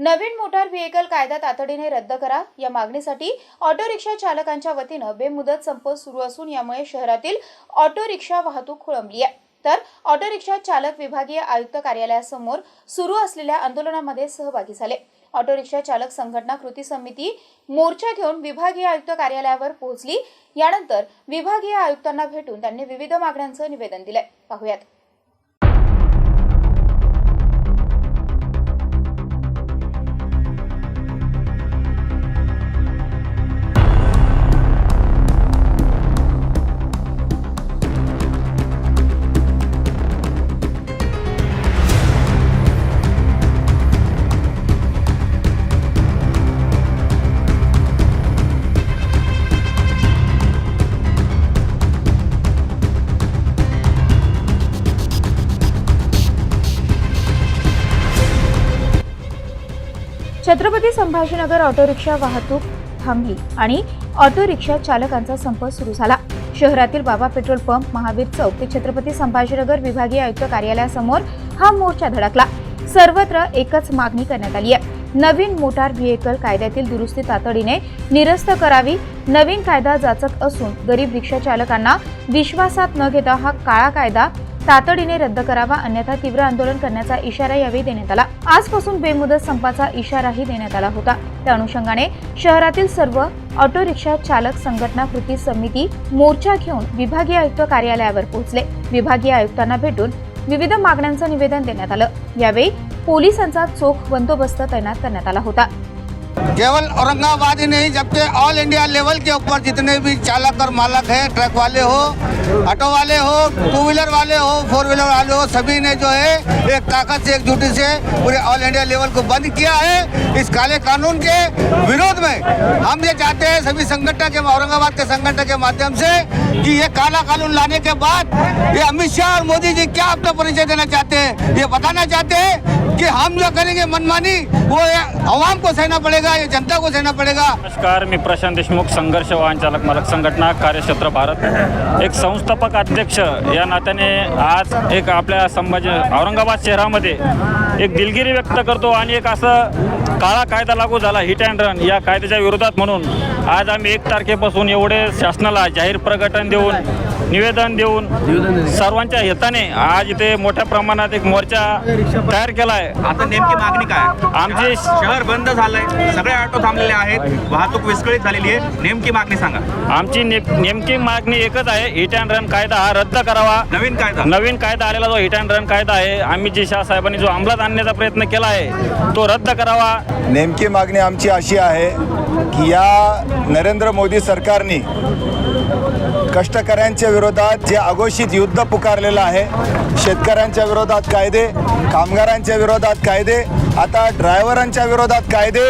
नवीन motor vehicle कायदा तातडीने रद्द करा. या मागणीसाठी ऑटो रिक्षा चालकांच्या वतीनं बेमुदत संप सुरू असून यामुळे शहरातील ऑटो रिक्षा वाहतूक खोळंबली आहे. तर ऑटो रिक्षा चालक विभागीय आयुक्त कार्यालयासमोर सुरू असलेल्या आंदोलनामध्ये सहभागी झाले. ऑटो रिक्षा चालक संघटना कृती समिती मोर्चा घेऊन विभागीय आयुक्त कार्यालयावर पोहोचली. यानंतर विभागीय आयुक्तांना भेटून त्यांनी विविध मागण्यांचं निवेदन दिलंय. पाहूयात. छत्रपती संभाजीनगर ऑटो रिक्षा वाहतूक थांबली आणि ऑटो रिक्षा चालकांचा संप सुरू झाला. शहरातील बाबा पेट्रोल पंप महावीर चौक ते छत्रपती संभाजीनगर विभागीय आयुक्त कार्यालयासमोर हा मोर्चा धडकला. सर्वत्र एकच मागणी करण्यात आली आहे. नवीन मोटार व्हेकल कायद्यातील दुरुस्ती तातडीने निरस्त करावी नवीन कायदा जाचक असून गरीब रिक्षा चालकांना विश्वासात न घेता हा काळा कायदा तातडीने रद्द करावा अन्यथा तीव्र आंदोलन करण्याचा इशारा यावेळी देण्यात आला. आजपासून बेमुदत संपाचा इशाराही देण्यात आला होता. त्या अनुषंगाने शहरातील सर्व ऑटो रिक्षा चालक संघटना कृती समिती मोर्चा घेऊन विभागीय आयुक्त कार्यालयावर पोहोचले. विभागीय आयुक्तांना भेटून विविध मागण्यांचं निवेदन देण्यात आलं. यावेळी पोलिसांचा चोख बंदोबस्त तैनात करण्यात आला होता. केवल औरंगाबाद ही नहीं, जबकि ऑल इंडिया लेवल के ऊपर जितने भी चालक और मालक हैं ट्रक वाले हो ऑटो वाले हो टू व्हीलर वाले हो फोर व्हीलर वाले हो, सभी ने जो है, एक ताकत से एकजुटी से पूरे ऑल इंडिया लेवल को बंद किया है। इस काले कानून के विरोध में हम ये चाहते हैं सभी संगठन के औरंगाबाद के संगठन के माध्यम से कि ये काला कानून लाने के बाद ये अमित शाह और मोदी जी क्या अपना परिचय देना चाहते हैं? ये बताना चाहते हैं कि हम जो करेंगे, मनमानी, वो आवाम को सहना पड़ेगा ये जनता को सहना पड़ेगा। नमस्कार मी प्रशांत देशमुख संघर्ष वाहन चालक मालक संघटना कार्यक्षेत्र भारत. एक संस्थापक अध्यक्ष या नात्याने आज एक आपल्या संभाजी औरंगाबाद शहरामध्ये एक दिलगिरी व्यक्त करतो आणि एक असं काळा कायदा लागू झाला हिट अँड रन या कायद्याच्या विरोधात म्हणून. आज आम्ही एक तारखेपासून एवढे शासनाला जाहीर प्रकटन देऊन निवेदन देऊन सर्वांच्या हिताने आज इथे मोठ्या प्रमाणात एक मोर्चा तयार केला आहे आता नेमकी मागणी काय? आमची शहर बंद झालंय सगळे ऑटो थांबलेले आहेत वाहतूक विस्कळीत झालेली आहे. नेमकी मागणी सांगा. आमची ने- नेमकी मागणी एकच आहे हिट अँड रन कायदा हा रद्द करावा. नवीन कायदा. नवीन कायदा आलेला जो हिट अँड रन कायदा आहे आम्ही जी शाह साहेबांनी जो अंमलात आणण्याचा प्रयत्न केला आहे तो रद्द करावा. नेमकी मागणी आमची अशी आहे की या नरेंद्र मोदी सरकारने कष्टकऱ्यांच्या विरोधात जे अघोषित युद्ध पुकारलेलं आहे शेतकऱ्यांच्या विरोधात कायदे कामगारांच्या विरोधात कायदे आता ड्रायव्हरांच्या विरोधात कायदे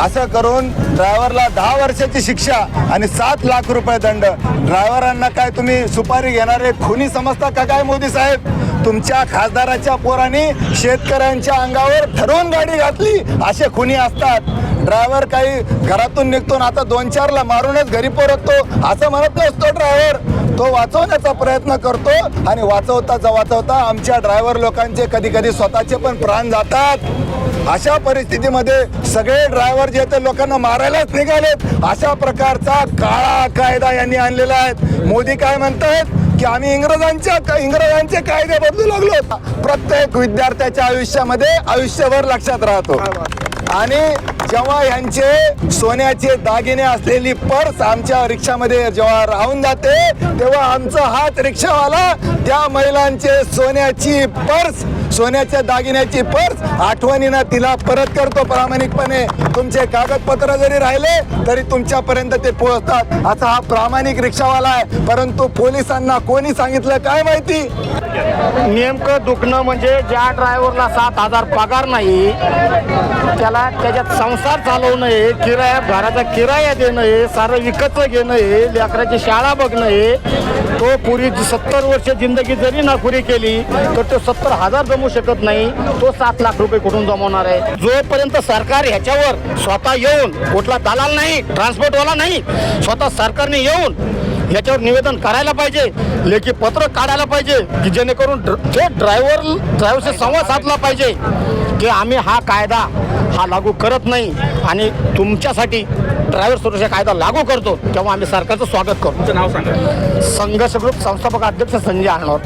असं करून ड्रायव्हरला दहा वर्षाची शिक्षा आणि सात लाख रुपये दंड. ड्रायव्हरांना काय तुम्ही सुपारी घेणारे खुनी समजता का काय मोदी साहेब? तुमच्या खासदाराच्या पोरांनी शेतकऱ्यांच्या अंगावर ठरवून गाडी घातली असे खुनी असतात. ड्रायव्हर काही घरातून निघतो ना आता दोन चारला मारूनच घरी परततो असं म्हणत नसतो ड्रायव्हर. तो वाचवण्याचा प्रयत्न करतो आणि वाचवता वाचवता आमच्या ड्रायव्हर लोकांचे कधी कधी स्वतःचे पण प्राण जातात. अशा परिस्थितीमध्ये सगळे ड्रायव्हर जे ते लोकांना मारायलाच निघालेत. अशा प्रकारचा काळा कायदा यांनी आणलेला आहे. मोदी काय म्हणतात की आम्ही इंग्रजांच्या इंग्रजांचे कायदे बदलू लागलो. प्रत्येक विद्यार्थ्याच्या आयुष्यामध्ये आयुष्यभर लक्षात राहतो. आणि जेव्हा यांचे सोन्याचे दागिने असलेली पर्स आमच्या रिक्षामध्ये जेव्हा राहून जाते तेव्हा आमचा हात रिक्षावाला त्या महिलांचे सोन्याची पर्स सोन्याच्या दागिन्याची पर्स आठवणीनं तिला परत करतो प्रामाणिकपणे. तुमचे कागदपत्र जरी राहिले तरी तुमच्यापर्यंत ते पोहोचतात. असा हा प्रामाणिक रिक्षावाला आहे. परंतु पोलिसांना कोणी सांगितलं काय माहिती? नेमकं दुखणं म्हणजे ज्या ड्रायव्हरला सात हजार पगार नाही त्याला त्याच्यात संसार चालवणं आहे किराया घराचा किराया देणं आहे सारं विकत घेणं आहे लेकराची शाळा बघणं आहे तो पुरी सत्तर वर्ष जिंदगी जरी नोकरी केली तर तो सत्तर हजार जमू शकत नाही. तो सात लाख रुपये कुठून जमवणार आहे? जोपर्यंत सरकार ह्याच्यावर स्वतः येऊन कुठला दलाल नाही ट्रान्सपोर्टवाला नाही स्वतः सरकारने येऊन याच्यावर निवेदन करायला पाहिजे लेखी पत्र काढायला पाहिजे की जेणेकरून ड्र- जे ड्रायव्हर ड्रायव्हरशी संवाद साधला पाहिजे की आम्ही हा कायदा हा लागू करत नाही आणि तुमच्यासाठी ड्रायव्हर सुरक्षा कायदा लागू करतो तेव्हा आम्ही सरकारचं स्वागत करतो. तुमचं नाव सांगा. संघर्ष ग्रुप संस्थापक अध्यक्ष संजय अण्णावर